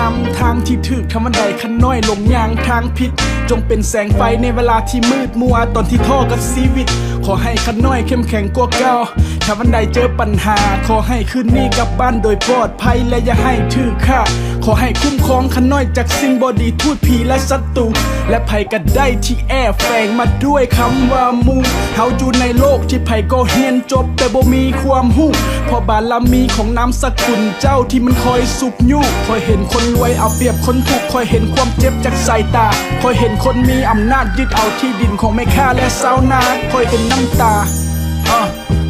นำทางที่ถึกทำบันไดขันน้อยลงยางทางผิด จงเป็นแสงไฟในเวลาที่มืดมัวตอนที่ท่อกับชีวิต ขอให้ขันน้อยเข้มแข็งกว่าเก่าถ้าวันใดเจอปัญหา ขอให้คืนนี้กลับบ้านโดยปลอดภัยและอย่าให้ถือค่าขอให้คุ้มครองขันน้อยจากสิ่งบอดีทูตผีและศัตรูและภัยก็ได้ที่แอบแฝงมาด้วยคำว่าหมูเฮาอยู่ในโลกที่ไผก็เฮียนจบแต่บ่มีความหู้เพอบารมีของน้ำสกุลเจ้าที่มันคอยสุบยู่คอยเห็นคนรวยเอาเปรียบคนถูกคอยเห็นความเจ็บจากสายตา คอยเห็นคนมีอำนาจยึดเอาที่ดินของแม่ค้าและชาวนาคอยเห็นน้ำตาอะ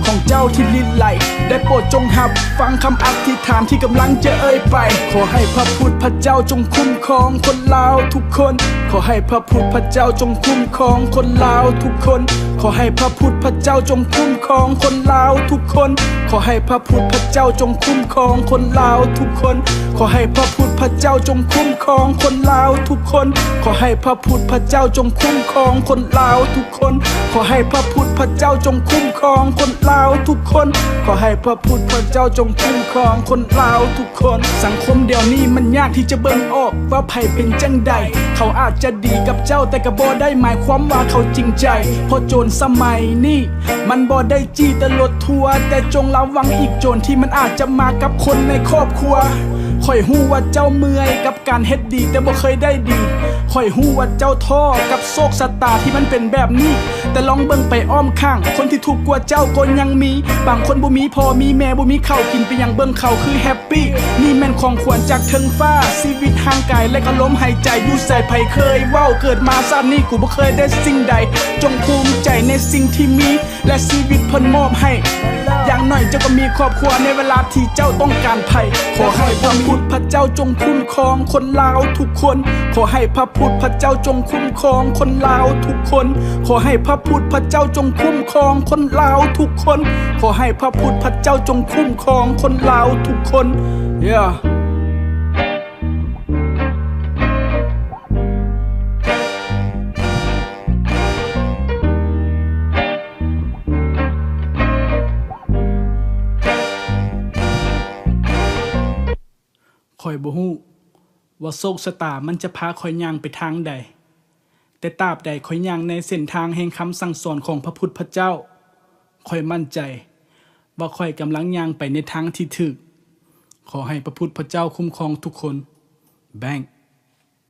ของเจ้าที่ลิ้นไหล ได้โปรดจงหับฟังคำอธิษฐานที่กำลังจะเอ่ยไป ขอให้พระพุทธพระเจ้าจงคุ้มครองคนลาวทุกคน ขอให้พระพุทธพระเจ้าจงคุ้มครองคนลาวทุกคน ขอให้พระพุทธพระเจ้าจงคุ้มครองคนลาวทุกคน ขอให้พระพุทธพระเจ้าจงคุ้มครองคนลาวทุกคน ขอให้พระพุทธพระเจ้าจงคุ้มครองคนลาวทุกคน ขอให้พระพุทธพระเจ้าจงคุ้มครองคนลาวทุกคน ขอให้พระพุทธพระเจ้าจงคุ้มครองคนลาวทุกคน ขอให้พระพุทธพระเจ้าจงคุ้มครองคนลาวทุกคน สังคมเดี๋ยวนี้มันยากที่จะเบิ่งออกว่าไผเป็นจังใด เขาอาจจะดีกับเจ้าแต่ก็บ่ได้หมายความว่าเขาจริงใจเพราะโจรสมัยนี้มันบ่ไดจี้ตลอดทัวร์แต่จงระวังอีกโจรที่มันอาจจะมากับคนในครอบครัว ข่อยหู้ว่าเจ้าเมื่อยกับการเฮ็ดดี แต่บ่เคยได้ดีข่อยหู้ว่าเจ้าท้อกับโศกสตาที่มันเป็นแบบนี้ แต่ลองเบิ่งไปอ้อมข้าง คนที่ถูกกว่าเจ้าก็ยังมี บางคนบ่มีพอมีแม่บ่มีข้าวกินไปยังเบิ่งเขาคือแฮปปี้นี่แม่นของขวัญจากเทิงฟ้าชีวิตห่างกายและก็ล้มหายใจอยู่ใส่ไผเคยเว้าเกิดมาซาดนี้กูบ่เคยได้สิ่งใด จงภูมิใจในสิ่งที่มี และชีวิตเพิ่นมอบให้ อย่างน้อยเจ้าก็มีครอบครัวในเวลาที่เจ้าต้องการภัยขอให้พระพุทธพระเจ้าจงคุ้มครองคนลาวทุกคน ขอให้พระพุทธพระเจ้าจงคุ้มครองคนลาวทุกคน ขอให้พระพุทธพระเจ้าจงคุ้มครองคนลาวทุกคน ขอให้พระพุทธพระเจ้าจงคุ้มครองคนลาวทุกคน yeah ข่อยบ่ฮู้ว่าโชคชะตามันจะพาข่อยย่างไปทางใด แต่ตราบใดข่อยย่างในเส้นทางแห่งคำสั่งสอนของพระพุทธพระเจ้าข่อยมั่นใจ ว่าข่อยกำลังย่างไปในทางที่ถูกขอให้พระพุทธพระเจ้าคุ้มครองทุกคน แบงค์